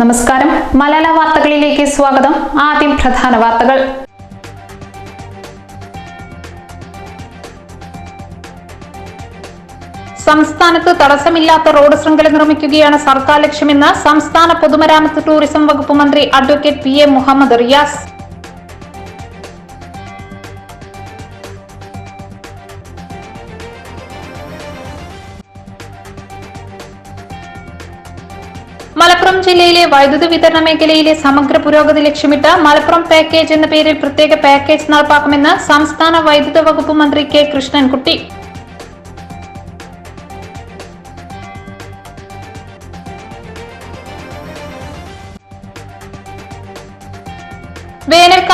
നമസ്കാരം. മലയാള വാർത്തകളിലേക്ക് സ്വാഗതം. ആദ്യം പ്രധാന വാർത്തകൾ. സംസ്ഥാനത്ത് തടസ്സമില്ലാത്ത റോഡ് ശൃംഖല നിർമ്മിക്കുകയാണ് സർക്കാർ ലക്ഷ്യമെന്ന് സംസ്ഥാന പൊതുമരാമത്ത് ടൂറിസം വകുപ്പ് മന്ത്രി advocate P A Muhammad Riyas. ജില്ലയിലെ വൈദ്യുതി വിതരണ മേഖലയിലെ സമഗ്ര പുരോഗതി ലക്ഷ്യമിട്ട് മലപ്പുറം പാക്കേജ് എന്ന പേരിൽ പ്രത്യേക പാക്കേജ് നടപ്പാക്കുമെന്ന് സംസ്ഥാന വൈദ്യുത വകുപ്പ് മന്ത്രി കെ കൃഷ്ണൻകുട്ടി.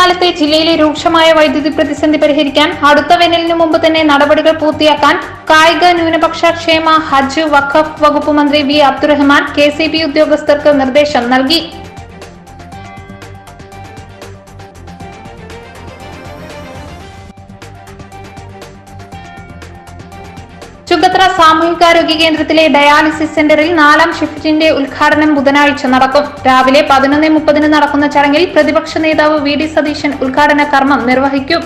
വേനൽക്കാലത്തെ ജില്ലയിലെ രൂക്ഷമായ വൈദ്യുതി പ്രതിസന്ധി പരിഹരിക്കാൻ അടുത്ത വേനലിന് മുമ്പ് തന്നെ നടപടികൾ പൂർത്തിയാക്കാൻ കായിക ന്യൂനപക്ഷ ക്ഷേമ ഹജ്ജ് വഖഫ് വകുപ്പ് മന്ത്രി വി അബ്ദുറഹ്മാൻ കെ ഉദ്യോഗസ്ഥർക്ക് നിർദ്ദേശം നൽകി. ചുങ്കത്ര സാമൂഹികാരോഗ്യ കേന്ദ്രത്തിലെ ഡയാലിസിസ് സെന്ററിൽ നാലാം ഷിഫ്റ്റിന്റെ ഉദ്ഘാടനം ബുധനാഴ്ച നടക്കും. രാവിലെ പതിനൊന്ന് മുപ്പതിന് നടക്കുന്ന ചടങ്ങിൽ പ്രതിപക്ഷ നേതാവ് വി ഡി സതീശൻ ഉദ്ഘാടന കർമ്മം നിർവഹിക്കും.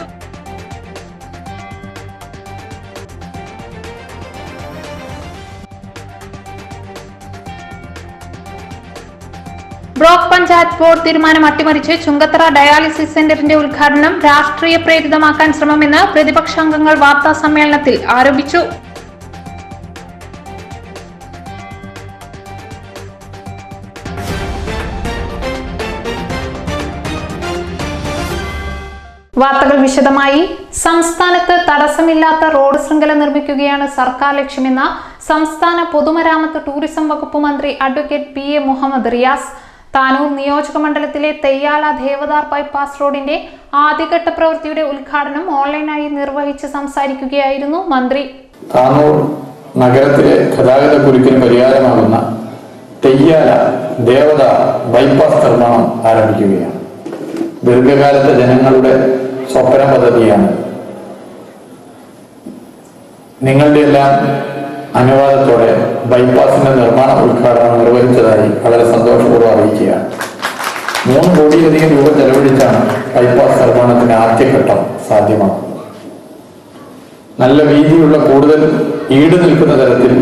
ബ്ലോക്ക് പഞ്ചായത്ത് ബോർഡ് തീരുമാനം അട്ടിമറിച്ച് ചുങ്കത്തറ ഡയാലിസിസ് സെന്ററിന്റെ ഉദ്ഘാടനം രാഷ്ട്രീയ പ്രേരിതമാക്കാൻ ശ്രമമെന്ന് പ്രതിപക്ഷാംഗങ്ങൾ വാർത്താ സമ്മേളനത്തിൽ ആരോപിച്ചു. വിശദമായി സംസ്ഥാനത്ത് തടസ്സമില്ലാത്ത റോഡ് ശൃംഖല നിർമ്മിക്കുകയാണ് സർക്കാർ ലക്ഷ്യമെന്ന സംസ്ഥാന പൊതുമരാമത്ത് ടൂറിസം വകുപ്പ് മന്ത്രി advocate P A Muhammad Riyas Tanur നിയോജക മണ്ഡലത്തിലെ തെയ്യാല ദേവദാർ ബൈപ്പാസ് റോഡിന്റെ ആദ്യഘട്ട പ്രവൃത്തിയുടെ ഉദ്ഘാടനം ഓൺലൈനായി നിർവഹിച്ച് സംസാരിക്കുകയായിരുന്നു മന്ത്രി. താനൂർ നഗരത്തിലെ ഗതാഗത കുരുക്കിന് പരിഹാരമാകുന്ന തെയ്യാല ദേവദാർ ബൈപ്പാസ് നിർമ്മാണം ആരംഭിക്കുകയാണ്. ദീർഘകാലത്തെ ജനങ്ങളുടെ സ്വപ്ന പദ്ധതിയാണ് നിങ്ങളുടെ എല്ലാം അനുവാദത്തോടെ ബൈപ്പാസിന്റെ നിർമ്മാണ ഉദ്ഘാടനം നിർവഹിച്ചതായി വളരെ സന്തോഷപൂർവം അറിയിക്കുകയാണ്. മൂന്ന് കോടിയിലധികം രൂപ ചെലവഴിച്ചാണ് ബൈപ്പാസ് നിർമ്മാണത്തിന്റെ ആദ്യഘട്ടം സാധ്യമാക്കുന്നത് നല്ല വീതിയുള്ള കൂടുതൽ ഈട് നിൽക്കുന്ന തരത്തിൽ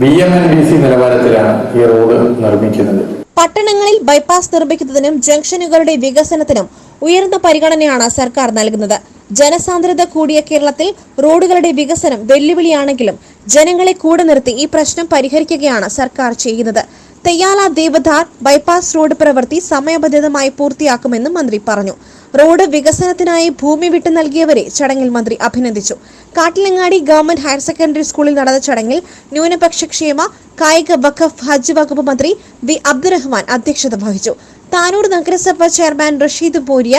B M N B C നിലവാരത്തിലാണ് ഈ റോഡ് നിർമ്മിക്കുന്നത്. പട്ടണങ്ങളിൽ ബൈപ്പാസ് നിർമ്മിക്കുന്നതിനും ജംഗ്ഷനുകളുടെ വികസനത്തിനും ഉയർന്ന പരിഗണനയാണ് സർക്കാർ നൽകുന്നത്. ജനസാന്ദ്രത കൂടിയ കേരളത്തിൽ റോഡുകളുടെ വികസനം വെല്ലുവിളിയാണെങ്കിലും ജനങ്ങളെ കൂടെ നിർത്തി ഈ പ്രശ്നം പരിഹരിക്കുകയാണ് സർക്കാർ ചെയ്യുന്നത്. തെയ്യാല ദേവധാർ ബൈപ്പാസ് റോഡ് പ്രവൃത്തി സമയബന്ധിതമായി പൂർത്തിയാക്കുമെന്നും മന്ത്രി പറഞ്ഞു. റോഡ് വികസനത്തിനായി ഭൂമി വിട്ടു നൽകിയവരെ ചടങ്ങിൽ മന്ത്രി അഭിനന്ദിച്ചു. കാട്ടിലങ്ങാടി ഗവൺമെന്റ് ഹയർ സെക്കൻഡറി സ്കൂളിൽ നടന്ന ചടങ്ങിൽ ന്യൂനപക്ഷ ക്ഷേമ കായിക വഖഫ് ഹജ്ജ് വകുപ്പ് മന്ത്രി വി അബ്ദുറഹ്മാൻ അധ്യക്ഷത വഹിച്ചു. താനൂർ നഗരസഭ ചെയർമാൻ റഷീദ് പോരിയ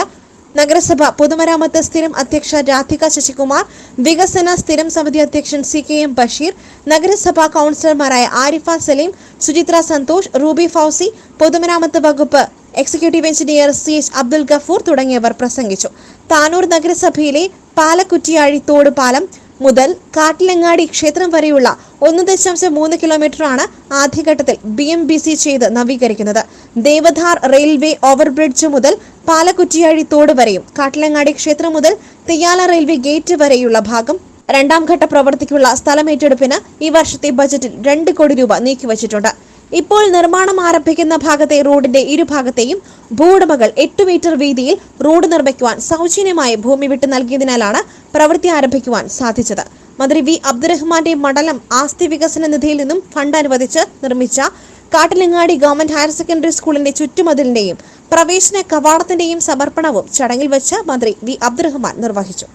നഗരസഭ പൊതുമരാമത്ത് സ്ഥിരം അധ്യക്ഷ രാധിക ശശികുമാർ വികസന സ്ഥിരം സമിതി അധ്യക്ഷൻ സി കെ എം ബഷീർ നഗരസഭാ കൗൺസിലർമാരായ ആരിഫ സലീം സുചിത്ര സന്തോഷ് റൂബി ഫൗസി പൊതുമരാമത്ത് വകുപ്പ് executive engineer C H Abdul Gafoor തുടങ്ങിയവർ പ്രസംഗിച്ചു. താനൂർ നഗരസഭയിലെ പാലക്കുറ്റിയാഴി തോട് പാലം മുതൽ കാട്ടിലങ്ങാടി ക്ഷേത്രം വരെയുള്ള ഒന്ന് ദശാംശം മൂന്ന് കിലോമീറ്ററാണ് ആദ്യഘട്ടത്തിൽ ബി എം ബി സി ചെയ്ത് നവീകരിക്കുന്നത്. ദേവധാർ റെയിൽവേ ഓവർബ്രിഡ്ജ് മുതൽ പാലക്കുറ്റിയാഴി തോട് വരെയും കാട്ടിലങ്ങാടി ക്ഷേത്രം മുതൽ തെയ്യാല റെയിൽവേ ഗേറ്റ് വരെയുള്ള ഭാഗം രണ്ടാം ഘട്ട പ്രവൃത്തിക്കുള്ള സ്ഥലമേറ്റെടുപ്പിന് ഈ വർഷത്തെ ബജറ്റിൽ രണ്ട് കോടി രൂപ നീക്കിവച്ചിട്ടുണ്ട്. ഇപ്പോൾ നിർമ്മാണം ആരംഭിക്കുന്ന ഭാഗത്തെ റോഡിന്റെ ഇരുഭാഗത്തെയും ഭൂവുടമകൾ എട്ട് മീറ്റർ വീതിയിൽ റോഡ് നിർമ്മിക്കുവാൻ സൗജന്യമായി ഭൂമി വിട്ടു നൽകിയതിനാലാണ് പ്രവൃത്തി ആരംഭിക്കുവാൻ സാധിച്ചത്. മന്ത്രി വി. അബ്ദുറഹ്മാന്റെ മണ്ഡലം ആസ്തി വികസന നിധിയിൽ നിന്നും ഫണ്ട് അനുവദിച്ച് നിർമ്മിച്ച കാട്ടിലങ്ങാടി ഗവൺമെന്റ് ഹയർ സെക്കൻഡറി സ്കൂളിന്റെ ചുറ്റുമതിലിന്റെയും പ്രവേശന കവാടത്തിന്റെയും സമർപ്പണവും ചടങ്ങിൽ വെച്ച് മന്ത്രി വി. അബ്ദുറഹ്മാൻ നിർവഹിച്ചു.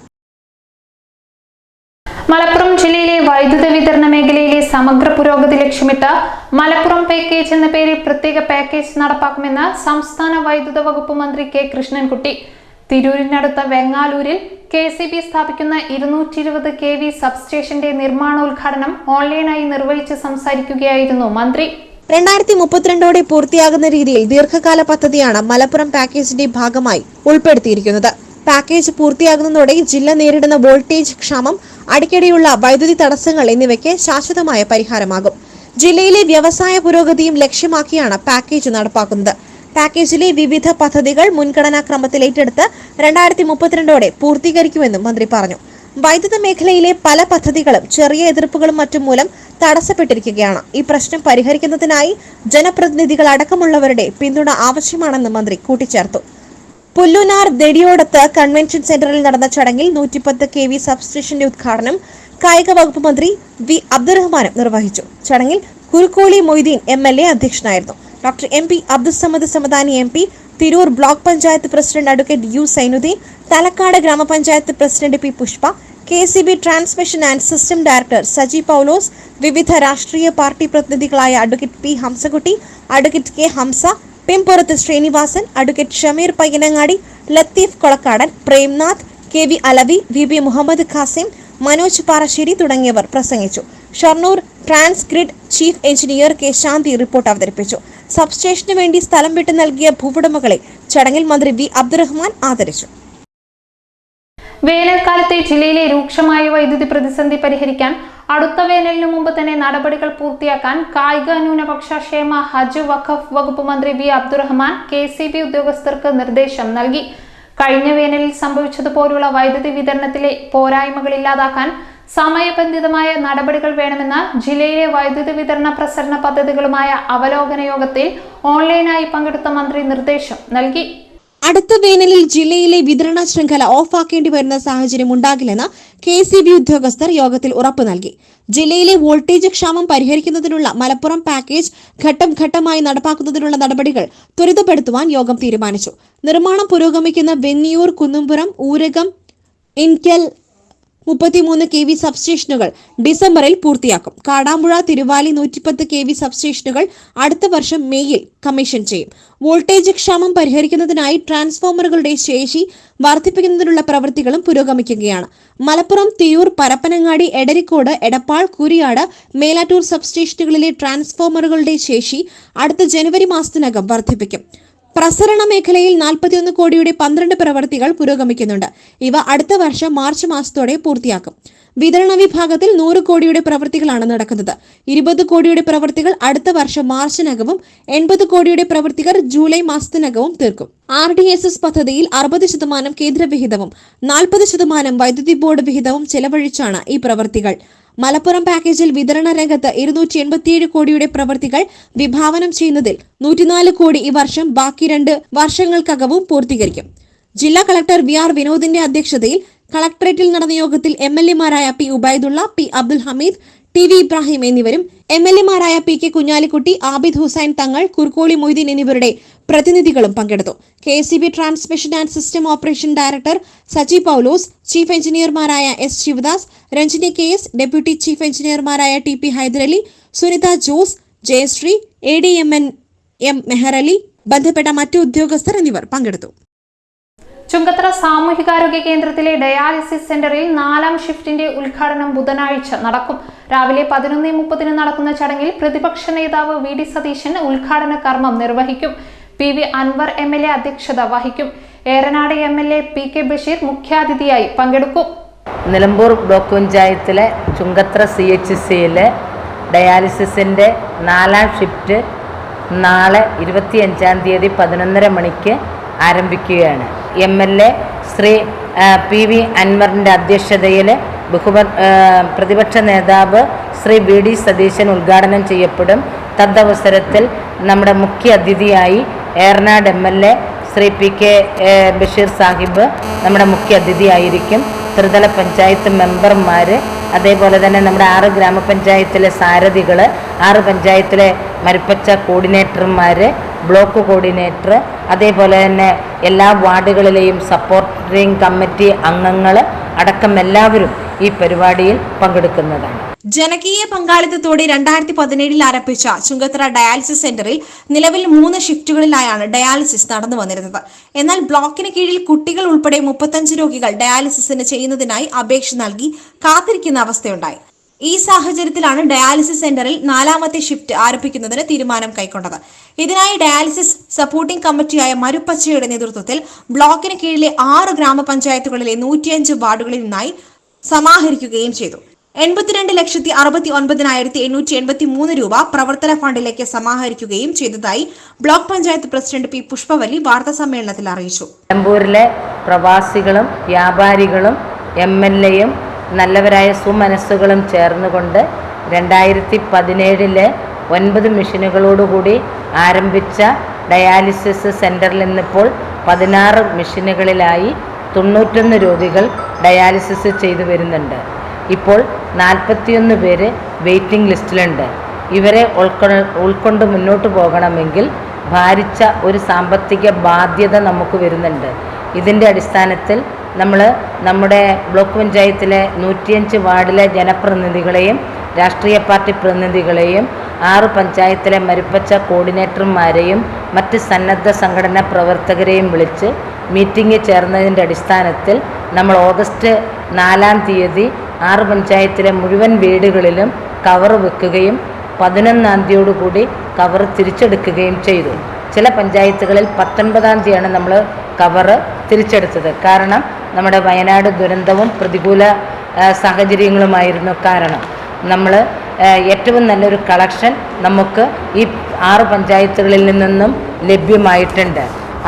മലപ്പുറം ജില്ലയിലെ വൈദ്യുത വിതരണ സമഗ്ര പുരോഗതി ലക്ഷ്യമിട്ട് മലപ്പുറം പാക്കേജ് എന്ന പേരിൽ പ്രത്യേക പാക്കേജ് നടപ്പാക്കുമെന്ന് സംസ്ഥാന വൈദ്യുത വകുപ്പ് മന്ത്രി കെ കൃഷ്ണൻകുട്ടി. തിരൂരിനടുത്ത വെങ്ങാലൂരിൽ കെ സി ബി സ്ഥാപിക്കുന്ന ഇരുന്നൂറ്റി ഇരുപത് കെ വി സബ്സ്റ്റേഷന്റെ നിർമ്മാണോദ്ഘാടനം ഓൺലൈനായി നിർവഹിച്ച് സംസാരിക്കുകയായിരുന്നു മന്ത്രി. രണ്ടായിരത്തി മുപ്പത്തിരണ്ടോടെ പൂർത്തിയാകുന്ന രീതിയിൽ ദീർഘകാല പദ്ധതിയാണ് മലപ്പുറം പാക്കേജിന്റെ ഭാഗമായി ഉൾപ്പെടുത്തിയിരിക്കുന്നത്. പാക്കേജ് പൂർത്തിയാകുന്നതോടെ ജില്ല നേരിടുന്ന വോൾട്ടേജ് ക്ഷാമം അടിക്കടിയുള്ള വൈദ്യുതി തടസ്സങ്ങൾ എന്നിവയ്ക്ക് ശാശ്വതമായ പരിഹാരമാകും. ജില്ലയിലെ വ്യവസായ പുരോഗതിയും ലക്ഷ്യമാക്കിയാണ് പാക്കേജ് നടപ്പാക്കുന്നത്. പാക്കേജിലെ വിവിധ പദ്ധതികൾ മുൻഗണനാ ക്രമത്തിൽ ഏറ്റെടുത്ത് രണ്ടായിരത്തി മുപ്പത്തിരണ്ടോടെ പൂർത്തീകരിക്കുമെന്നും മന്ത്രി പറഞ്ഞു. വൈദ്യുത മേഖലയിലെ പല പദ്ധതികളും ചെറിയ എതിർപ്പുകളും മറ്റും മൂലം തടസ്സപ്പെട്ടിരിക്കുകയാണ്. ഈ പ്രശ്നം പരിഹരിക്കുന്നതിനായി ജനപ്രതിനിധികൾ അടക്കമുള്ളവരുടെ പിന്തുണ ആവശ്യമാണെന്ന് മന്ത്രി കൂട്ടിച്ചേർത്തു. പുല്ലുനാർ ദെടിയോടത്ത് കൺവെൻഷൻ സെന്ററിൽ നടന്ന ചടങ്ങിൽ നൂറ്റിപ്പത്ത് കെ വി സബ്സ്റ്റേഷന്റെ ഉദ്ഘാടനം കായിക വകുപ്പ് മന്ത്രി വി അബ്ദുറഹ്മാനും നിർവഹിച്ചു. ചടങ്ങിൽ Kurukkoli Moideen M L A അധ്യക്ഷനായിരുന്നു. Doctor M P Abdussamad Samadani M P Tirur block panchayat president advocate U Sainudheen Thalakkad ഗ്രാമപഞ്ചായത്ത് president P Pushpa K C B transmission and system director Saji Paulose വിവിധ രാഷ്ട്രീയ party പ്രതിനിധികളായ advocate P Hamsakutty advocate K Hamsa Pimpurath Srinivasan advocate Shameer Payyanangadi Latheef Kolakkadan Premnath K V Alavi V B Muhammad Khasim Manoj Parassery തുടങ്ങിയവർ പ്രസംഗിച്ചു. Shoranur transgrid chief engineer K Shanthi report അവതരിപ്പിച്ചു. സബ്സ്റ്റേഷന് വേണ്ടി സ്ഥലം വിട്ടു നൽകിയ ഭൂവുടമകളെ ചടങ്ങിൽ മന്ത്രി വി അബ്ദുറഹ്മാൻ ആദരിച്ചു. വേനൽക്കാലത്തെ ജില്ലയിലെ രൂക്ഷമായ വൈദ്യുതി പ്രതിസന്ധി പരിഹരിക്കാൻ അടുത്ത വേനലിനു മുമ്പ് തന്നെ നടപടികൾ പൂർത്തിയാക്കാൻ കായിക ന്യൂനപക്ഷ ക്ഷേമ ഹജ്ജ് വഖഫ് വകുപ്പ് മന്ത്രി V Abdurahman K C B ഉദ്യോഗസ്ഥർക്ക് നിർദ്ദേശം നൽകി. കഴിഞ്ഞ വേനലിൽ സംഭവിച്ചതുപോലുള്ള വൈദ്യുതി വിതരണത്തിലെ പോരായ്മകൾ ഇല്ലാതാക്കാൻ സമയബന്ധിതമായ നടപടികൾ വേണമെന്ന് ജില്ലയിലെ വൈദ്യുതി വിതരണ പ്രസരണ പദ്ധതികളുമായ അവലോകന യോഗത്തിൽ ഓൺലൈനായി പങ്കെടുത്ത മന്ത്രി നിർദ്ദേശം നൽകി. അടുത്ത വേനലിൽ ജില്ലയിലെ വിതരണ ശൃംഖല ഓഫാക്കേണ്ടി വരുന്ന സാഹചര്യം ഉണ്ടാകില്ലെന്ന് കെ സി ബി ഉദ്യോഗസ്ഥർ യോഗത്തിൽ ഉറപ്പു നൽകി. ജില്ലയിലെ വോൾട്ടേജ് ക്ഷാമം പരിഹരിക്കുന്നതിനുള്ള മലപ്പുറം പാക്കേജ് ഘട്ടം ഘട്ടമായി നടപ്പാക്കുന്നതിനുള്ള നടപടികൾ ത്വരിതപ്പെടുത്തുവാൻ യോഗം തീരുമാനിച്ചു. നിർമ്മാണം പുരോഗമിക്കുന്ന വെന്നിയൂർ കുന്നുംപുരം ഊരകം ഇൻകെൽ മുപ്പത്തിമൂന്ന് കെ വി സബ്സ്റ്റേഷനുകൾ ഡിസംബറിൽ പൂർത്തിയാക്കും. കാടാമ്പുഴ തിരുവാലി നൂറ്റിപ്പത്ത് കെ വി സബ്സ്റ്റേഷനുകൾ അടുത്ത വർഷം മെയ്യിൽ കമ്മീഷൻ ചെയ്യും. വോൾട്ടേജ് ക്ഷാമം പരിഹരിക്കുന്നതിനായി ട്രാൻസ്ഫോമറുകളുടെ ശേഷി വർദ്ധിപ്പിക്കുന്നതിനുള്ള പ്രവൃത്തികളും പുരോഗമിക്കുകയാണ്. മലപ്പുറം തിയൂർ പരപ്പനങ്ങാടി എടരിക്കോട് എടപ്പാൾ കുരിയാട് മേലാറ്റൂർ സബ്സ്റ്റേഷനുകളിലെ ട്രാൻസ്ഫോമറുകളുടെ ശേഷി അടുത്ത ജനുവരി മാസത്തിനകം വർദ്ധിപ്പിക്കും. പ്രസരണ മേഖലയിൽ നാൽപ്പത്തിയൊന്ന് കോടിയുടെ പന്ത്രണ്ട് പ്രവൃത്തികൾ പുരോഗമിക്കുന്നുണ്ട്. ഇവ അടുത്ത വർഷം മാർച്ച് മാസത്തോടെ പൂർത്തിയാക്കും. വിതരണ വിഭാഗത്തിൽ നൂറ് കോടിയുടെ പ്രവൃത്തികളാണ് നടക്കുന്നത്. ഇരുപത് കോടിയുടെ പ്രവൃത്തികൾ അടുത്ത വർഷം മാർച്ചിനകവും എൺപത് കോടിയുടെ പ്രവൃത്തികൾ ജൂലൈ മാസത്തിനകവും തീർക്കും. ആർ ഡി എസ് എസ് പദ്ധതിയിൽ അറുപത് ശതമാനം കേന്ദ്രവിഹിതവും നാൽപ്പത് ശതമാനം വൈദ്യുതി ബോർഡ് വിഹിതവും ചെലവഴിച്ചാണ് ഈ പ്രവൃത്തികൾ. മലപ്പുറം പാക്കേജിൽ വിതരണ രംഗത്ത് ഇരുന്നൂറ്റി എൺപത്തിയേഴ് കോടിയുടെ പ്രവൃത്തികൾ വിഭാവനം ചെയ്യുന്നതിൽ നൂറ്റിനാല് കോടി ഈ വർഷം ബാക്കി രണ്ട് വർഷങ്ങൾക്കകവും പൂർത്തീകരിക്കും. ജില്ലാ കളക്ടർ വി ആർ വിനോദിന്റെ അധ്യക്ഷതയിൽ കളക്ടറേറ്റിൽ നടന്ന യോഗത്തിൽ M L എമാരായ P Ubaidulla P Abdul Hameed T V Ibrahim എന്നിവരും എം എൽ എമാരായ പി കെ കുഞ്ഞാലിക്കുട്ടി ആബിദ് ഹുസൈൻ തങ്ങൾ കുർക്കോളി മൊയ്തീൻ എന്നിവരുടെ പ്രതിനിധികളും പങ്കെടുത്തു. K C B transmission and system operation director Saji Paulose chief എഞ്ചിനീയർമാരായ S Sivadas Ranjini K S deputy chief എഞ്ചിനീയർമാരായ T P Haidarali Sunitha Jose Jayasree A D M N M Meharali ബന്ധപ്പെട്ട മറ്റു ഉദ്യോഗസ്ഥർ എന്നിവർ പങ്കെടുത്തു. ചുങ്കത്തറ സാമൂഹികാരോഗ്യ കേന്ദ്രത്തിലെ dialysis സെന്ററിൽ നാലാം ഷിഫ്റ്റിന്റെ ഉദ്ഘാടനം ബുധനാഴ്ച നടക്കും. രാവിലെ പതിനൊന്ന് മുപ്പതിന് നടക്കുന്ന ചടങ്ങിൽ പ്രതിപക്ഷ നേതാവ് വി ഡി സതീശൻ ഉദ്ഘാടന കർമ്മം നിർവഹിക്കും. P V Anvar M L A അധ്യക്ഷത വഹിക്കും. Eranad M L A P K Basheer മുഖ്യാതിഥിയായി പങ്കെടുക്കും. നിലമ്പൂർ ബ്ലോക്ക് പഞ്ചായത്തിലെ ചുങ്കത്ര സി എച്ച് സിയിലെ ഡയാലിസിസിന്റെ നാലാം ഷിഫ്റ്റ് നാളെ ഇരുപത്തിയഞ്ചാം തീയതി പതിനൊന്നര മണിക്ക് ആരംഭിക്കുകയാണ്. M L A Sree P V അൻവറിന്റെ അധ്യക്ഷതയിൽ ബഹുമ പ്രതിപക്ഷ നേതാവ് ശ്രീ ബി ഡി സതീശൻ ഉദ്ഘാടനം ചെയ്യപ്പെടും. തദ്വസരത്തിൽ നമ്മുടെ മുഖ്യ അതിഥിയായി Eranad M L A Sree P K Basheer Sahib നമ്മുടെ മുഖ്യ അതിഥിയായിരിക്കും. ത്രിതല പഞ്ചായത്ത് മെമ്പർമാർ അതേപോലെ തന്നെ നമ്മുടെ ആറ് ഗ്രാമപഞ്ചായത്തിലെ സാരഥികൾ ആറ് പഞ്ചായത്തിലെ മരുപ്പച്ച കോർഡിനേറ്റർമാർ ബ്ലോക്ക് കോർഡിനേറ്റർ അതേപോലെ തന്നെ എല്ലാ വാർഡുകളിലെയും സപ്പോർട്ടിംഗ് കമ്മിറ്റി അംഗങ്ങൾ അടക്കം എല്ലാവരും ഈ പരിപാടിയിൽ പങ്കെടുക്കുന്നതാണ്. ജനകീയ പങ്കാളിത്തത്തോടെ രണ്ടായിരത്തി പതിനേഴിൽ ആരംഭിച്ച ചുങ്കത്തറ ഡയാലിസിസ് സെന്ററിൽ നിലവിൽ മൂന്ന് ഷിഫ്റ്റുകളിലായാണ് ഡയാലിസിസ് നടന്നു വന്നിരുന്നത്. എന്നാൽ ബ്ലോക്കിന് കീഴിൽ കുട്ടികൾ ഉൾപ്പെടെ മുപ്പത്തഞ്ച് രോഗികൾ ഡയാലിസിസിന് ചെയ്യുന്നതിനായി അപേക്ഷ നൽകി കാത്തിരിക്കുന്ന അവസ്ഥയുണ്ടായി. ഈ സാഹചര്യത്തിലാണ് ഡയാലിസിസ് സെന്ററിൽ നാലാമത്തെ ഷിഫ്റ്റ് ആരംഭിക്കുന്നതിന് തീരുമാനം കൈക്കൊണ്ടത്. ഇതിനായി ഡയാലിസിസ് സപ്പോർട്ടിംഗ് കമ്മിറ്റിയായ മരുപ്പച്ചയുടെ നേതൃത്വത്തിൽ ബ്ലോക്കിന് കീഴിലെ ആറ് ഗ്രാമപഞ്ചായത്തുകളിലെ നൂറ്റിയഞ്ച് വാർഡുകളിൽ നിന്നായി സമാഹരിക്കുകയും ചെയ്തു. എൺപത്തിരണ്ട് ലക്ഷത്തി അറുപത്തി ഒൻപതിനായിരത്തി എണ്ണൂറ്റി എൺപത്തി മൂന്ന് രൂപ പ്രവർത്തന ഫണ്ടിലേക്ക് സമാഹരിക്കുകയും ചെയ്തതായി block panchayat president P Pushpavalli വാർത്താസമ്മേളനത്തിൽ അറിയിച്ചു. നിലമ്പൂരിലെ പ്രവാസികളും വ്യാപാരികളും എം എൽ എയും നല്ലവരായ സുമനസ്സുകളും ചേർന്നുകൊണ്ട് രണ്ടായിരത്തി പതിനേഴിലെ ഒൻപത് മെഷീനുകളോടുകൂടി ആരംഭിച്ച ഡയാലിസിസ് സെന്ററിൽ നിന്നിപ്പോൾ പതിനാറ് മെഷീനുകളിലായി തൊണ്ണൂറ്റൊന്ന് രോഗികൾ ഡയാലിസിസ് ചെയ്തു വരുന്നുണ്ട്. ഇപ്പോൾ നാൽപ്പത്തിയൊന്ന് പേര് വെയിറ്റിംഗ് ലിസ്റ്റിലുണ്ട്. ഇവരെ ഉൾക്കൊ ഉൾക്കൊണ്ട് മുന്നോട്ട് പോകണമെങ്കിൽ ഭാരിച്ച ഒരു സാമ്പത്തിക ബാധ്യത നമുക്ക് വരുന്നുണ്ട്. ഇതിന്റെ അടിസ്ഥാനത്തിൽ നമ്മൾ നമ്മുടെ ബ്ലോക്ക് പഞ്ചായത്തിലെ നൂറ്റിയഞ്ച് വാർഡിലെ ജനപ്രതിനിധികളെയും രാഷ്ട്രീയ പാർട്ടി പ്രതിനിധികളെയും ആറ് പഞ്ചായത്തിലെ മരുപ്പച്ച കോർഡിനേറ്റർമാരെയും മറ്റ് സന്നദ്ധ സംഘടനാ പ്രവർത്തകരെയും വിളിച്ച് മീറ്റിംഗ് ചേർന്നതിന്റെ അടിസ്ഥാനത്തിൽ നമ്മൾ ഓഗസ്റ്റ് നാലാം തീയതി ആറ് പഞ്ചായത്തിലെ മുഴുവൻ വീടുകളിലും കവർ വെക്കുകയും പതിനൊന്നാം തീയതിയോടുകൂടി കവർ തിരിച്ചെടുക്കുകയും ചെയ്തു. ചില പഞ്ചായത്തുകളിൽ പത്തൊൻപതാം തീയതിയാണ് നമ്മൾ കവറ് തിരിച്ചെടുത്തത്. കാരണം നമ്മുടെ വയനാട് ദുരന്തവും പ്രതികൂല സാഹചര്യങ്ങളുമായിരുന്നു കാരണം. നമ്മൾ ഏറ്റവും നല്ലൊരു കളക്ഷൻ നമുക്ക് ഈ ആറ് പഞ്ചായത്തുകളിൽ നിന്നും ലഭ്യമായിട്ടുണ്ട്.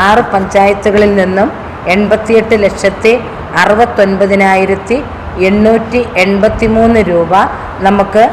ആറ് പഞ്ചായത്തുകളിൽ നിന്നും എൺപത്തിയെട്ട് ലക്ഷത്തി അറുപത്തൊൻപതിനായിരത്തി എണ്ണൂറ്റി എൺപത്തി മൂന്ന് രൂപ നമുക്ക്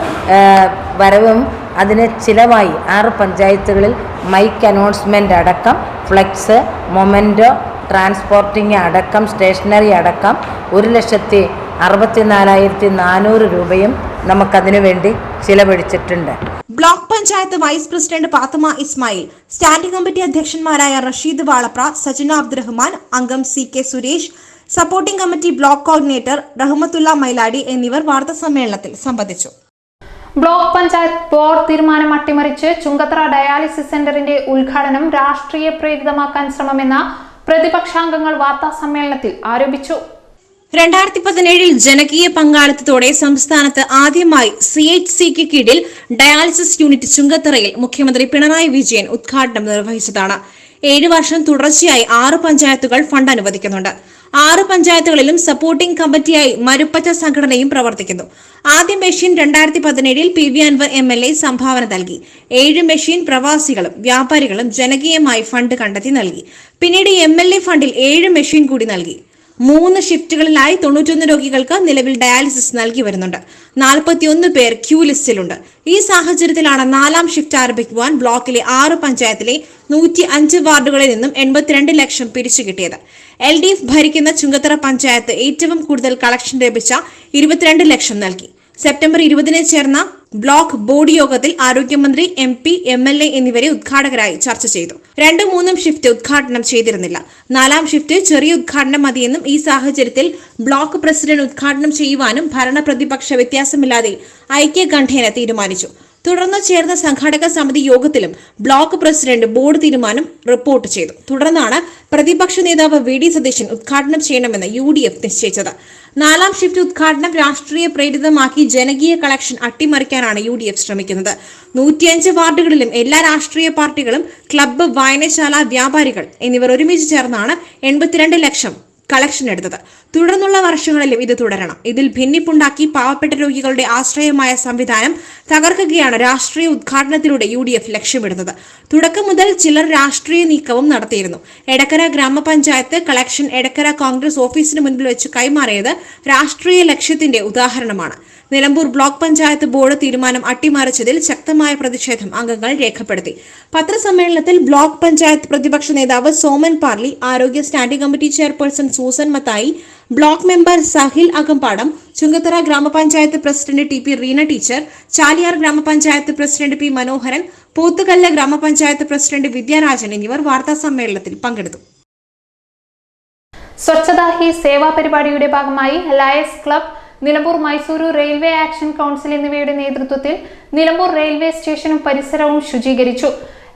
വരവും അതിന് ചിലവായി ആറ് പഞ്ചായത്തുകളിൽ മൈക്ക് അനൗൺസ്മെന്റ് അടക്കം ഫ്ലെക്സ് മൊമെന്റോ ട്രാൻസ്പോർട്ടിങ് അടക്കം സ്റ്റേഷനറി അടക്കം ഒരു ലക്ഷത്തി അറുപത്തിനാലായിരത്തി നാനൂറ് രൂപയും നമുക്കതിനു വേണ്ടി ചിലവഴിച്ചിട്ടുണ്ട്. Block panchayat vice president Pathuma Ismail standing committee അധ്യക്ഷന്മാരായ Rasheed Valapra Sajana Abdurahman അംഗം C K Suresh supporting committee block coordinator Rahmathulla Mailadi എന്നിവർ വാർത്താ സമ്മേളനത്തിൽ സംബന്ധിച്ചു ബ്ലോക്ക് പഞ്ചായത്ത് ബോർഡ് തീരുമാനം അട്ടിമറിച്ച് ചുങ്കത്തറ ഡയാലിസിസ് സെന്ററിന്റെ ഉദ്ഘാടനം രാഷ്ട്രീയ പ്രേരിതമാക്കാൻ ശ്രമമെന്ന പ്രതിപക്ഷാംഗങ്ങൾ വാർത്താസമ്മേളനത്തിൽ ആരോപിച്ചു. രണ്ടായിരത്തി പതിനേഴിൽ ജനകീയ പങ്കാളിത്തത്തോടെ സംസ്ഥാനത്ത് ആദ്യമായി സി എച്ച് സിക്ക് കീഴിൽ ഡയാലിസിസ് യൂണിറ്റ് ചുങ്കത്തറയിൽ മുഖ്യമന്ത്രി പിണറായി വിജയൻ ഉദ്ഘാടനം നിർവഹിച്ചതാണ്. ഏഴ് വർഷം തുടർച്ചയായി ആറ് പഞ്ചായത്തുകൾ ഫണ്ട് അനുവദിക്കുന്നുണ്ട്. ആറ് പഞ്ചായത്തുകളിലും സപ്പോർട്ടിംഗ് കമ്മിറ്റിയായി മരുപ്പച്ച സംഘടനയും പ്രവർത്തിക്കുന്നു. ആദ്യ മെഷീൻ രണ്ടായിരത്തി പതിനേഴിൽ P V Anvar M L A സംഭാവന നൽകി. ഏഴ് മെഷീൻ പ്രവാസികളും വ്യാപാരികളും ജനകീയമായി ഫണ്ട് കണ്ടെത്തി നൽകി. പിന്നീട് എം എൽ എ ഫണ്ടിൽ ഏഴ് മെഷീൻ കൂടി നൽകി. മൂന്ന് ഷിഫ്റ്റുകളിലായി തൊണ്ണൂറ്റൊന്ന് രോഗികൾക്ക് നിലവിൽ ഡയാലിസിസ് നൽകി വരുന്നുണ്ട്. നാൽപ്പത്തിയൊന്ന് പേർ ക്യൂ ലിസ്റ്റിലുണ്ട്. ഈ സാഹചര്യത്തിലാണ് നാലാം ഷിഫ്റ്റ് ആരംഭിക്കുവാൻ ബ്ലോക്കിലെ ആറ് പഞ്ചായത്തിലെ നൂറ്റി അഞ്ച് വാർഡുകളിൽ നിന്നും എൺപത്തിരണ്ട് ലക്ഷം പിരിച്ചു കിട്ടിയത്. എൽ ഡി എഫ് ഭരിക്കുന്ന ചുങ്കത്തറ പഞ്ചായത്ത് ഏറ്റവും കൂടുതൽ കളക്ഷൻ ലഭിച്ച ഇരുപത്തിരണ്ട് ലക്ഷം നൽകി. സെപ്റ്റംബർ ഇരുപതിന് ചേർന്ന ബ്ലോക്ക് ബോർഡ് യോഗത്തിൽ ആരോഗ്യമന്ത്രി M P M L A എന്നിവരെ ഉദ്ഘാടകരായി ചർച്ച ചെയ്തു. രണ്ടും മൂന്നും ഷിഫ്റ്റ് ഉദ്ഘാടനം ചെയ്തിരുന്നില്ല. നാലാം ഷിഫ്റ്റ് ചെറിയ ഉദ്ഘാടനം മതിയെന്നും ഈ സാഹചര്യത്തിൽ ബ്ലോക്ക് പ്രസിഡന്റ് ഉദ്ഘാടനം ചെയ്യുവാനും ഭരണ പ്രതിപക്ഷ വ്യത്യാസമില്ലാതെ ഐക്യകണ്ഠേന തീരുമാനിച്ചു. തുടർന്ന് ചേർന്ന സംഘാടക സമിതി യോഗത്തിലും ബ്ലോക്ക് പ്രസിഡന്റ് ബോർഡ് തീരുമാനം റിപ്പോർട്ട് ചെയ്തു. തുടർന്നാണ് പ്രതിപക്ഷ നേതാവ് വി ഡി സതീശൻ ഉദ്ഘാടനം ചെയ്യണമെന്ന് യു ഡി എഫ് നിശ്ചയിച്ചത്. നാലാം ഷിഫ്റ്റ് ഉദ്ഘാടനം രാഷ്ട്രീയ പ്രേരിതമാക്കി ജനകീയ കളക്ഷൻ അട്ടിമറിക്കാനാണ് യു ഡി എഫ് ശ്രമിക്കുന്നത്. നൂറ്റിയഞ്ച് വാർഡുകളിലും എല്ലാ രാഷ്ട്രീയ പാർട്ടികളും ക്ലബ്ബ് വായനശാല വ്യാപാരികൾ എന്നിവർ ഒരുമിച്ച് ചേർന്നാണ് എൺപത്തിരണ്ട് ലക്ഷം കളക്ഷൻ എടുത്തത്. തുടർന്നുള്ള വർഷങ്ങളിലും ഇത് തുടരണം. ഇതിൽ ഭിന്നിപ്പുണ്ടാക്കി പാവപ്പെട്ട രോഗികളുടെ ആശ്രയമായ സംവിധാനം തകർക്കുകയാണ് രാഷ്ട്രീയ ഉദ്ഘാടനത്തിലൂടെ യു ലക്ഷ്യമിടുന്നത്. തുടക്കം മുതൽ ചിലർ രാഷ്ട്രീയ നീക്കവും നടത്തിയിരുന്നു. എടക്കര ഗ്രാമപഞ്ചായത്ത് കളക്ഷൻ എടക്കര കോൺഗ്രസ് ഓഫീസിന് മുൻപിൽ വെച്ച് കൈമാറിയത് രാഷ്ട്രീയ ലക്ഷ്യത്തിന്റെ ഉദാഹരണമാണ്. നിലമ്പൂർ ബ്ലോക്ക് പഞ്ചായത്ത് ബോർഡ് തീരുമാനം അട്ടിമറിച്ചതിൽ ശക്തമായ പ്രതിഷേധം അംഗങ്ങൾ രേഖപ്പെടുത്തി. പത്രസമ്മേളനത്തിൽ ബ്ലോക്ക് പഞ്ചായത്ത് പ്രതിപക്ഷ നേതാവ് സോമൻ പാർലി ആരോഗ്യ standing committee chairperson Susan Mathai block member Sahil Akampadam Chungathara ഗ്രാമപഞ്ചായത്ത് president T P Reena teacher Chaliyar ഗ്രാമപഞ്ചായത്ത് പ്രസിഡന്റ് പി മനോഹരൻ പോത്തുകല്ല് ഗ്രാമപഞ്ചായത്ത് പ്രസിഡന്റ് വിദ്യാരാജൻ എന്നിവർ വാർത്താ സമ്മേളനത്തിൽ പങ്കെടുത്തു. സ്വച്ഛതാ ഹി സേവാ പരിപാടിയുടെ ഭാഗമായി lions club Nilambur Mysuru railway action council എന്നിവയുടെ നേതൃത്വത്തിൽ നിലമ്പൂർ റെയിൽവേ സ്റ്റേഷനും പരിസരവും ശുചീകരിച്ചു.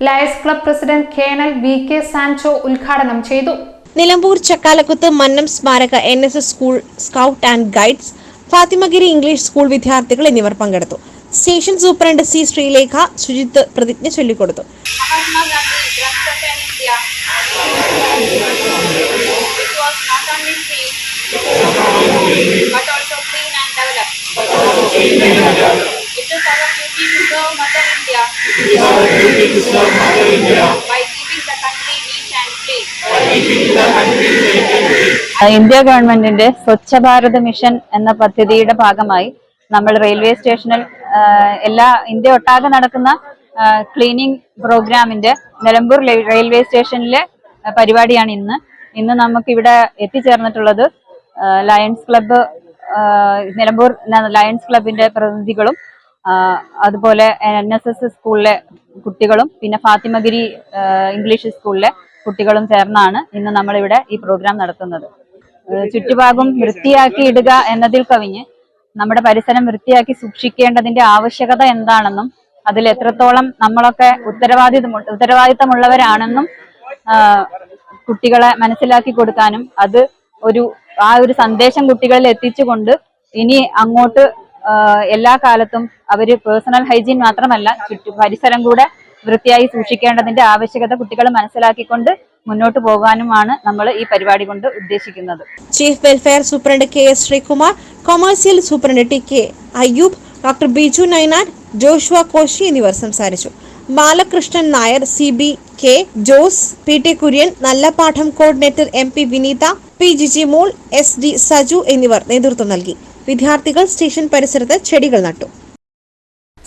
Lions club president colonel V K Sancho ഉദ്ഘാടനം ചെയ്തു. നിലമ്പൂർ ചക്കാലക്കുത്ത് മന്നം സ്മാരക N S S school scout and guides Fathimagiri English school വിദ്യാർത്ഥികൾ എന്നിവർ പങ്കെടുത്തു. സ്റ്റേഷൻ സൂപ്രണ്ട് സി ശ്രീലേഖ ശുചിത്വ പ്രതിജ്ഞ ചൊല്ലിക്കൊടുത്തു. ഇന്ത്യ ഗവൺമെന്റിന്റെ സ്വച്ഛ ഭാരത് മിഷൻ എന്ന പദ്ധതിയുടെ ഭാഗമായി നമ്മൾ റെയിൽവേ സ്റ്റേഷനിൽ എല്ലാ ഇന്ത്യ ഒട്ടാകെ നടക്കുന്ന ക്ലീനിങ് പ്രോഗ്രാമിന്റെ നിലമ്പൂർ റെയിൽവേ സ്റ്റേഷനിലെ പരിപാടിയാണ് ഇന്ന്. ഇന്ന് നമുക്ക് ഇവിടെ എത്തിച്ചേർന്നിട്ടുള്ളത് ലയൺസ് ക്ലബ്ബ് നിലമ്പൂർ ലയൺസ് ക്ലബിന്റെ പ്രതിനിധികളും അതുപോലെ എൻ എസ് എസ് സ്കൂളിലെ കുട്ടികളും പിന്നെ ഫാത്തിമഗിരി ഇംഗ്ലീഷ് സ്കൂളിലെ കുട്ടികളും ചേർന്നാണ് ഇന്ന് നമ്മളിവിടെ ഈ പ്രോഗ്രാം നടത്തുന്നത്. ചുറ്റുഭാഗം വൃത്തിയാക്കി ഇടുക എന്നതിൽ കവിഞ്ഞ് നമ്മുടെ പരിസരം വൃത്തിയാക്കി സൂക്ഷിക്കേണ്ടതിന്റെ ആവശ്യകത എന്താണെന്നും അതിൽ എത്രത്തോളം നമ്മളൊക്കെ ഉത്തരവാദിത ഉത്തരവാദിത്തമുള്ളവരാണെന്നും കുട്ടികളെ മനസ്സിലാക്കി കൊടുക്കാനും അത് ഒരു ആ ഒരു സന്ദേശം കുട്ടികളിൽ എത്തിച്ചുകൊണ്ട് ഇനി അങ്ങോട്ട് എല്ലാ കാലത്തും അവർ പേഴ്സണൽ ഹൈജീൻ മാത്രമല്ല ചുറ്റു പരിസരം കൂടെ വൃത്തിയായി സൂക്ഷിക്കേണ്ടതിന്റെ ആവശ്യകത കുട്ടികൾ മനസ്സിലാക്കിക്കൊണ്ട് മുന്നോട്ട് പോകാനുമാണ് നമ്മൾ ഈ പരിപാടി കൊണ്ട് ഉദ്ദേശിക്കുന്നത്. Chief welfare superintendent K S Sreekumar commercial superintendent T K Ayyub doctor Biju Nainar Joshua Koshy എന്നിവർ സംസാരിച്ചു. Balakrishnan Nair C B K Jose P T Kurian Nalla Padam coordinator M P Vineetha P Jijimol S D Saju എന്നിവർ നേതൃത്വം നൽകി. വിദ്യാർത്ഥികൾ station പരിസരത്ത് ചെടികൾ നട്ടു.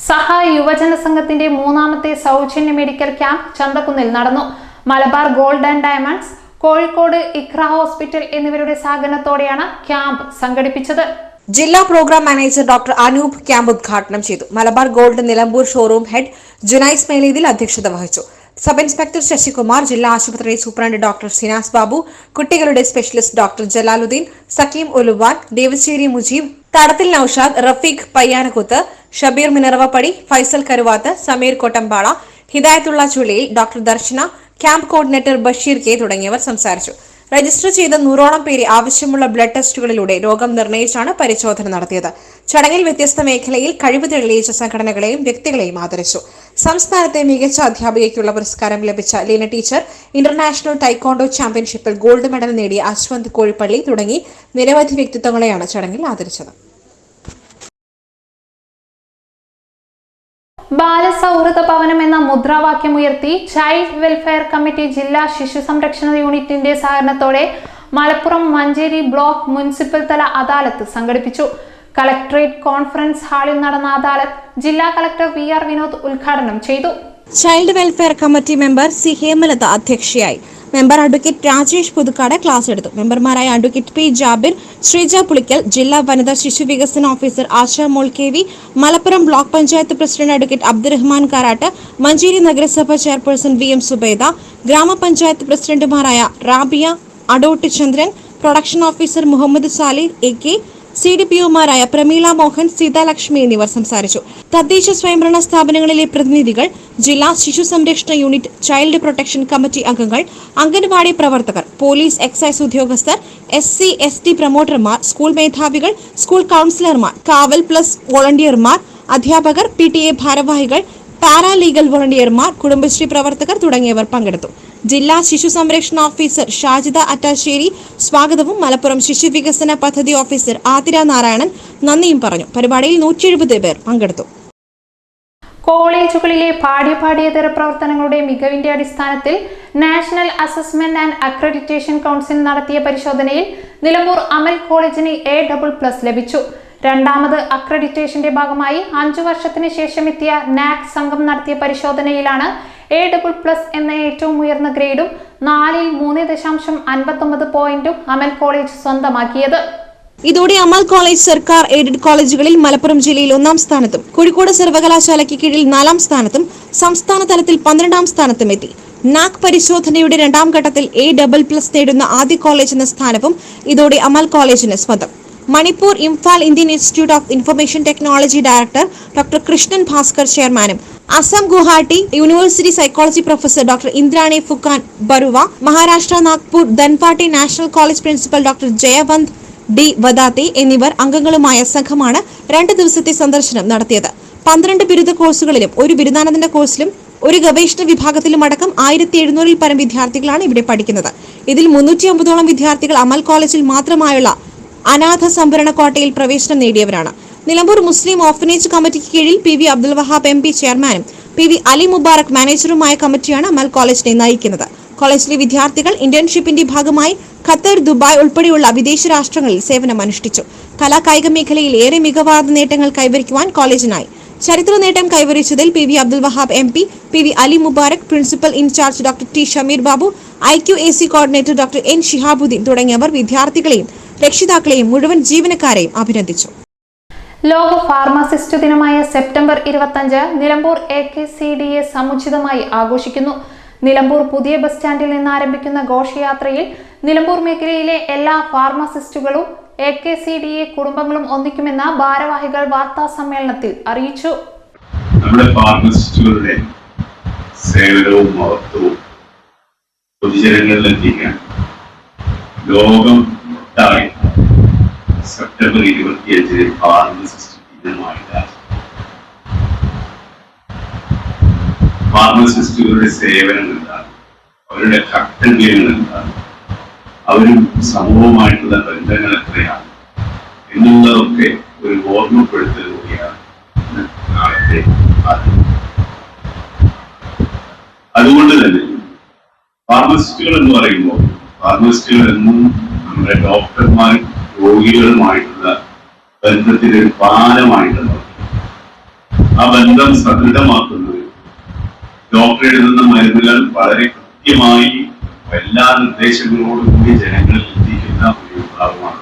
സഹായ യുവജന സംഘത്തിന്റെ മൂന്നാമത്തെ സൗജന്യ മെഡിക്കൽ ക്യാമ്പ് ചന്തക്കുന്നിൽ നടന്നു. Malabar gold and diamonds Kozhikode Iqra hospital എന്നിവരുടെ സഹകരണത്തോടെയാണ് ക്യാമ്പ് സംഘടിപ്പിച്ചത്. ജില്ലാ programme manager doctor Anoop camp ഉദ്ഘാടനം ചെയ്തു. Malabar gold Nilambur showroom head Junais Meleethil അധ്യക്ഷത വഹിച്ചു. സബ് ഇൻസ്പെക്ടർ ശശികുമാർ ജില്ലാ ആശുപത്രി സൂപ്രണ്ട് ഡോക്ടർ സിനാസ് ബാബു കുട്ടികളുടെ specialist doctor Jalaluddin Sakeem Uluvan Devassery Mujeeb Thadathil Noushad Rafeeq Payyanakkuth Shabeer Minaravappadi Faisal Karuvath Sameer Kottambala Hidayathulla Chulliyil doctor Darshana camp coordinator Basheer K തുടങ്ങിയവർ സംസാരിച്ചു. Register ചെയ്ത നൂറോളം പേരെ ആവശ്യമുള്ള ബ്ലഡ് ടെസ്റ്റുകളിലൂടെ രോഗം നിർണയിച്ചാണ് പരിശോധന നടത്തിയത്. ചടങ്ങിൽ വ്യത്യസ്ത മേഖലയിൽ കഴിവ് തെളിയിച്ച സംഘടനകളെയും വ്യക്തികളെയും ആദരിച്ചു. സംസ്ഥാനത്തെ മികച്ച അധ്യാപികയ്ക്കുള്ള പുരസ്കാരം ലഭിച്ച ലീന ടീച്ചർ ഇന്റർനാഷണൽ ടൈക്കോണ്ടോ ചാമ്പ്യൻഷിപ്പിൽ ഗോൾഡ് മെഡൽ നേടിയ അശ്വന്ത് കോഴിപ്പള്ളി തുടങ്ങി നിരവധി വ്യക്തിത്വങ്ങളെയാണ് ചടങ്ങിൽ ആദരിച്ചത്. ബാലസൗഹൃദ ഭവനം എന്ന മുദ്രാവാക്യം ഉയർത്തി ചൈൽഡ് വെൽഫെയർ കമ്മിറ്റി ജില്ലാ ശിശു സംരക്ഷണ യൂണിറ്റിന്റെ സഹകരണത്തോടെ മലപ്പുറം മഞ്ചേരി ബ്ലോക്ക് മുനിസിപ്പൽ തല അദാലത്ത് സംഘടിപ്പിച്ചു. കളക്ടറേറ്റ് കോൺഫറൻസ് ഹാളിൽ നടന്ന അദാലത്ത് ജില്ലാ കളക്ടർ വി ആർ വിനോദ് ഉദ്ഘാടനം ചെയ്തു. Child welfare committee member C Hemalatha അധ്യക്ഷയായി. Member advocate Rajesh Puthukkad class എടുത്തു. മെമ്പർമാരായ അഡ്വക്കേറ്റ് പി ജാബിർ ശ്രീജ പുളിക്കൽ ജില്ലാ വനിതാ ശിശു വികസന officer Asha Mol K V Malappuram block panchayat president advocate Abdurahman Karat Manjeri നഗരസഭ ചെയർപേഴ്സൺ വി എം സുബൈദ ഗ്രാമപഞ്ചായത്ത് പ്രസിഡന്റുമാരായ Rabia Adot Chandran production officer Muhammad Salih A K C D P ഒമാരായ Prameela Mohan Seethalakshmi എന്നിവർ സംസാരിച്ചു. തദ്ദേശ സ്വയംഭരണ സ്ഥാപനങ്ങളിലെ പ്രതിനിധികൾ ജില്ലാ ശിശു സംരക്ഷണ യൂണിറ്റ് ചൈൽഡ് പ്രൊട്ടക്ഷൻ കമ്മിറ്റി അംഗങ്ങൾ അംഗൻവാടി പ്രവർത്തകർ പോലീസ് എക്സൈസ് ഉദ്യോഗസ്ഥർ എസ് സി എസ് ടി പ്രൊമോട്ടർമാർ സ്കൂൾ മേധാവികൾ സ്കൂൾ കൗൺസിലർമാർ കാവൽ പ്ലസ് വോളണ്ടിയർമാർ അധ്യാപകർ പി ടി എ ഭാരവാഹികൾ പാരാലീഗൽ വോളണ്ടിയർമാർ കുടുംബശ്രീ പ്രവർത്തകർ തുടങ്ങിയവർ പങ്കെടുത്തു. ജില്ലാ ശിശു സംരക്ഷണ ഓഫീസർ ഷാജിദ അറ്റാശ്ശേരി. സ്വാഗതവും മലപ്പുറം ശിശു വികസന പദ്ധതി ഓഫീസർ ആതിര നാരായണൻ നന്ദിയും പറഞ്ഞു. പരിപാടിയിൽ നൂറ്റി എഴുപത് പേർ പങ്കെടുത്തു. കോളേജുകളിലെ പാഠ്യപാഠ്യേതര പ്രവർത്തനങ്ങളുടെ മികവിന്റെ അടിസ്ഥാനത്തിൽ national assessment and accreditation council നടത്തിയ പരിശോധനയിൽ നിലമ്പൂർ അമൽ കോളേജിന് എ ഡബിൾ പ്ലസ് ലഭിച്ചു. രണ്ടാമത് അക്രഡിറ്റേഷന്റെ ഭാഗമായി അഞ്ചു വർഷത്തിന് ശേഷം എത്തിയ നാക് സംഘം നടത്തിയ പരിശോധനയിലാണ് എ ഡബിൾ പ്ലസ് എന്ന ഏറ്റവും ഉയർന്ന ഗ്രേഡും നാലിൽ മൂന്ന് ദശാംശം അൻപത്തൊമ്പത് പോയിന്റും അമൽ കോളേജ് സ്വന്തമാക്കിയത്. ഇതോടെ അമൽ കോളേജ് സർക്കാർ എയ്ഡഡ് കോളേജുകളിൽ മലപ്പുറം ജില്ലയിൽ ഒന്നാം സ്ഥാനത്തും കോഴിക്കോട് സർവകലാശാലയ്ക്ക് കീഴിൽ നാലാം സ്ഥാനത്തും സംസ്ഥാന തലത്തിൽ പന്ത്രണ്ടാം സ്ഥാനത്തും എത്തി. നാക് പരിശോധനയുടെ രണ്ടാം ഘട്ടത്തിൽ എ ഡബിൾ പ്ലസ് നേടുന്ന ആദ്യ കോളേജ് എന്ന സ്ഥാനവും ഇതോടെ അമൽ കോളേജിന് സ്വന്തം. Manipur Imphal Indian institute of information technology director doctor Krishnan Bhaskar ചെയർമാനും Assam Guwahati university psychology professor doctor Indrani Phukan Barua Maharashtra Nagpur Dhanpatti national college principal doctor Jayawant D Wadatti എന്നിവർ അംഗങ്ങളുമായ സംഘമാണ് രണ്ട് ദിവസത്തെ സന്ദർശനം നടത്തിയത്. പന്ത്രണ്ട് ബിരുദ കോഴ്സുകളിലും ഒരു ബിരുദാനന്തര കോഴ്സിലും ഒരു ഗവേഷണ വിഭാഗത്തിലും അടക്കം ആയിരത്തി എഴുന്നൂറിൽ പരം വിദ്യാർത്ഥികളാണ് ഇവിടെ പഠിക്കുന്നത്. ഇതിൽ മുന്നൂറ്റി അമ്പതോളം വിദ്യാർത്ഥികൾ അമൽ കോളേജിൽ മാത്രമായുള്ള അനാഥ സംഭരണ കോട്ടയിൽ പ്രവേശനം നേടിയവരാണ്. നിലമ്പൂർ മുസ്ലിം ഓർഫനേജ് കമ്മിറ്റിക്ക് കീഴിൽ P V Abdul Wahab M P ചെയർമാനും പി വി അലി മുബാറക് മാനേജറുമായ കമ്മിറ്റിയാണ് അമൽ കോളേജിനെ നയിക്കുന്നത്. കോളേജിലെ വിദ്യാർത്ഥികൾ ഇന്റേൺഷിപ്പിന്റെ ഭാഗമായി ഖത്തർ ദുബായ് ഉൾപ്പെടെയുള്ള വിദേശ രാഷ്ട്രങ്ങളിൽ സേവനം അനുഷ്ഠിച്ചു കലാകായിക മേഖലയിൽ ഏറെ മികവാർന്ന നേട്ടങ്ങൾ കൈവരിക്കുവാൻ കോളേജിനായി ചരിത്ര നേട്ടം കൈവരിച്ചതിൽ P V Abdul Wahab M P P V Ali Mubarak principal in charge doctor T Shameer Babu I Q A C coordinator doctor N Shihabuddin തുടങ്ങിയവർ വിദ്യാർത്ഥികളെയും രക്ഷിതാക്കളെയും മുഴുവൻ ജീവനക്കാരെയും അഭിനന്ദിച്ചു. ലോക ഫാർമസിസ്റ്റ് ദിനമായ സെപ്റ്റംബർ ഇരുപത്തഞ്ച് Nilambur A K C D A സമുചിതമായി ആഘോഷിക്കുന്നു. നിലമ്പൂർ പുതിയ ബസ് സ്റ്റാൻഡിൽ നിന്ന് ആരംഭിക്കുന്ന ഘോഷയാത്രയിൽ നിലമ്പൂർ മേഖലയിലെ എല്ലാ ഫാർമസിസ്റ്റുകളും A K C D A കുടുംബങ്ങളും ഒന്നിക്കുമെന്ന് ഭാരവാഹികൾ വാർത്താ സമ്മേളനത്തിൽ അറിയിച്ചു. നമ്മുടെ ഫാർമസിസ്റ്റുകളുടെ സേവനവും മഹത്വവും പൊതുജനങ്ങളിൽ എത്തിക്കാൻ ലോകം ഒട്ടാകെ സെപ്റ്റംബർ ഇരുപത്തിയഞ്ചിന് ഫാർമസിസ്റ്റ് ദിനമായി. ഫാർമസിസ്റ്റുകളുടെ സേവനം എന്താണ് അവരുടെ കർത്തവ്യങ്ങൾ എന്താണ് അവരും സമൂഹവുമായിട്ടുള്ള ബന്ധങ്ങൾ എത്രയാണ്? എന്നുള്ളതൊക്കെ ഒരു ഓർമ്മപ്പെടുത്തൽ കൂടിയാണ് നാളത്തെ അതുകൊണ്ട് തന്നെ ഫാർമസിസ്റ്റുകൾ എന്ന് പറയുമ്പോൾ ഫാർമസിസ്റ്റുകൾ എന്നും നമ്മുടെ ഡോക്ടർമാരും രോഗികളുമായിട്ടുള്ള ബന്ധത്തിന് ഒരു പാലമായിട്ടുള്ള ആ ബന്ധം സദൃഢമാക്കുന്നത് ഡോക്ടർ എഴുതുന്ന മരുന്നുകൾ വളരെ കൃത്യമായി എല്ലാ നിർദ്ദേശങ്ങളോടും കൂടി ജനങ്ങളിൽ എത്തിക്കുന്ന ഒരു വിഭാഗമാണ്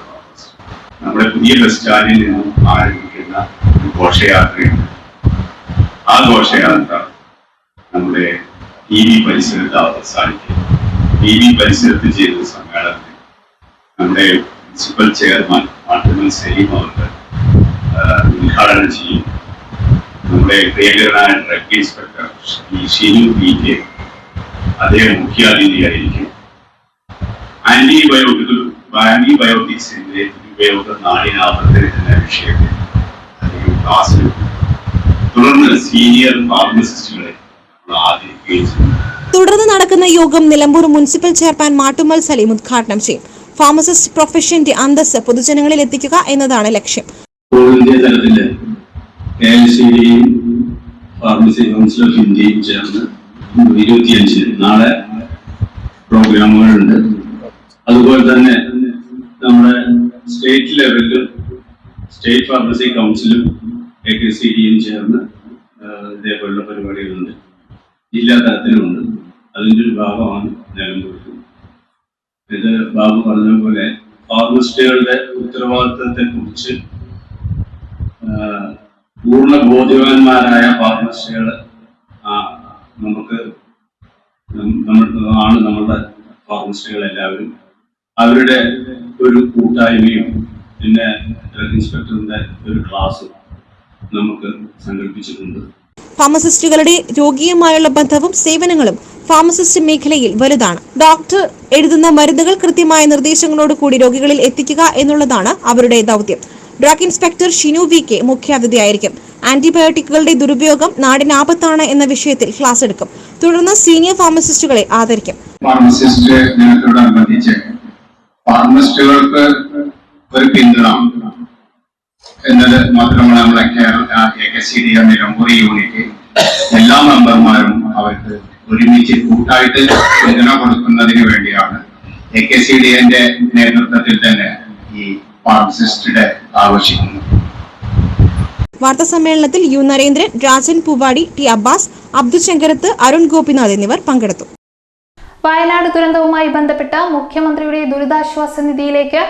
നമ്മുടെ പുതിയ ബസ് സ്റ്റാൻഡിൽ നിന്നും ആരംഭിക്കുന്ന ഒരു ഘോഷയാത്രയുണ്ട് ആ ഘോഷയാത്ര നമ്മുടെ ടി വി പരിസരത്ത് അവസാനിക്കും. ടി വി പരിസരത്ത് ചെയ്ത സമ്മേളനത്തിൽ നമ്മുടെ പ്രിൻസിപ്പൽ ചെയർമാൻ മാട്ടുമൽ സലീം അവർക്ക് ഉദ്ഘാടനം ചെയ്യും. നമ്മുടെ പ്രിയങ്കരനായ drug inspector Shinu P K. അദ്ദേഹം മുഖ്യാതിഥിയായിരിക്കും. ആന്റിബയോട്ടിക് ആന്റിബയോട്ടിക്സിന്റെ ഉപയോഗം നാടിനാപത്തിന് എന്ന വിഷയത്തിൽ അദ്ദേഹം ക്ലാസ്സിൽ തുടർന്ന് സീനിയർ ഫാർമസിസ്റ്റുകളെ നമ്മൾ ആദരിക്കുകയും ചെയ്തു തുടർന്ന് നടക്കുന്ന യോഗം നിലമ്പൂർ മുനിസിപ്പൽ ചെയർമാൻ മാട്ടുമ്മൽ സലീം ഉദ്ഘാടനം ചെയ്യും. ഫാർമസിസ്റ്റ് പ്രൊഫഷന്റെ അന്തസ് പൊതുജനങ്ങളിൽ എത്തിക്കുക എന്നതാണ് ലക്ഷ്യം. തലത്തിൽ ഫാർമസി കൗൺസിൽ ഓഫ് ഇന്ത്യയും ചേർന്ന് ഇരുപത്തിയഞ്ചിന് നാളെ പ്രോഗ്രാമുകളുണ്ട്. അതുപോലെ തന്നെ നമ്മുടെ സ്റ്റേറ്റ് ലെവലിലും സ്റ്റേറ്റ് ഫാർമസി കൗൺസിലും എ കെ സി ഡിയും ചേർന്ന് ഇതേപോലുള്ള പരിപാടികളുണ്ട്. ജില്ലാ തലത്തിലുമുണ്ട് അതിന്റെ ഒരു ഭാഗമാണ് നിലമ്പൂർ ഇത് ബാബു പറഞ്ഞ പോലെ ഫാർമസിസ്റ്റുകളുടെ ഉത്തരവാദിത്തത്തെ കുറിച്ച് പൂർണ ബോധവാന്മാരായ ഫാർമസിസ്റ്റുകൾ നമുക്ക് നമ്മൾ ആണ് നമ്മുടെ ഫാർമസിസ്റ്റുകൾ എല്ലാവരും. അവരുടെ ഒരു കൂട്ടായ്മയും പിന്നെ ഡ്രഗ് ഇൻസ്പെക്ടറിന്റെ ഒരു ക്ലാസ്സും നമുക്ക് സംഘടിപ്പിച്ചിട്ടുണ്ട്. ഫാർമസിസ്റ്റുകളുടെ രോഗിയുമായുള്ള ബന്ധവും സേവനങ്ങളും ഫാർമസിസ്റ്റ് മേഖലയിൽ വലുതാണ്. ഡോക്ടർ എഴുതുന്ന മരുന്നുകൾ കൃത്യമായ നിർദ്ദേശങ്ങളോട് കൂടി രോഗികളിൽ എത്തിക്കുക എന്നുള്ളതാണ് അവരുടെ ദൗത്യം. Drug inspector Shinu V K മുഖ്യാതിഥിയായിരിക്കും. ആന്റിബയോട്ടിക്കുകളുടെ ദുരുപയോഗം നാടിനാപത്താണ് എന്ന വിഷയത്തിൽ ക്ലാസ് എടുക്കും. തുടർന്ന് സീനിയർ ഫാർമസിസ്റ്റുകളെ ആദരിക്കും. ഫാർമസിസ്റ്റ് ദിനത്തോടനുബന്ധിച്ച് ഫാർമസിസ്റ്റുകൾക്ക് ഒരു പിന്തുണ എന്നത് മാത്രമല്ല നമ്മുടെ കേരള നിലമ്പൂർ യൂണിറ്റ്. എല്ലാ മെമ്പർമാരും അവർക്ക് ഒരുമിച്ച് കൂട്ടായിട്ട് പിന്തുണ കൊടുക്കുന്നതിന് വേണ്ടിയാണ്. എ കെ സി ഡി എന്റെ നേതൃത്വത്തിൽ തന്നെ ഈ ഫാർമസിസ്റ്റുടെ വാർത്താ സമ്മേളനത്തിൽ യു നരേന്ദ്രൻ രാജൻ പൂവാടി ടി അബ്ബാസ് അബ്ദുൽ ശങ്കരത്ത് അരുൺ ഗോപിനാഥ് എന്നിവർ പങ്കെടുത്തു. വയനാട് ദുരന്തവുമായി ബന്ധപ്പെട്ട മുഖ്യമന്ത്രിയുടെ ദുരിതാശ്വാസ നിധിയിലേക്ക്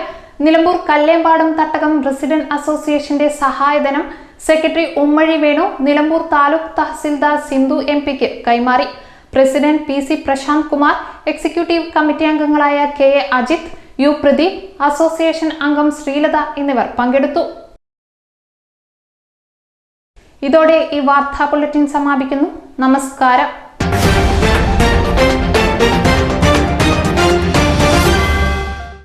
നിലമ്പൂർ കല്ലേമ്പാടം തട്ടകം റെസിഡന്റ് അസോസിയേഷന്റെ സഹായധനം സെക്രട്ടറി ഉമ്മഴി വേണു നിലമ്പൂർ താലൂക്ക് തഹസിൽദാർ സിന്ധു എം പിക്ക് കൈമാറി. President P C Prashanth Kumar executive committee അംഗങ്ങളായ K A Ajith U Pradeep association അംഗം ശ്രീലത എന്നിവർ പങ്കെടുത്തു. ഇതോടെ ഈ വാർത്താ ബുള്ളറ്റിൻ സമാപിക്കുന്നു. നമസ്കാരം.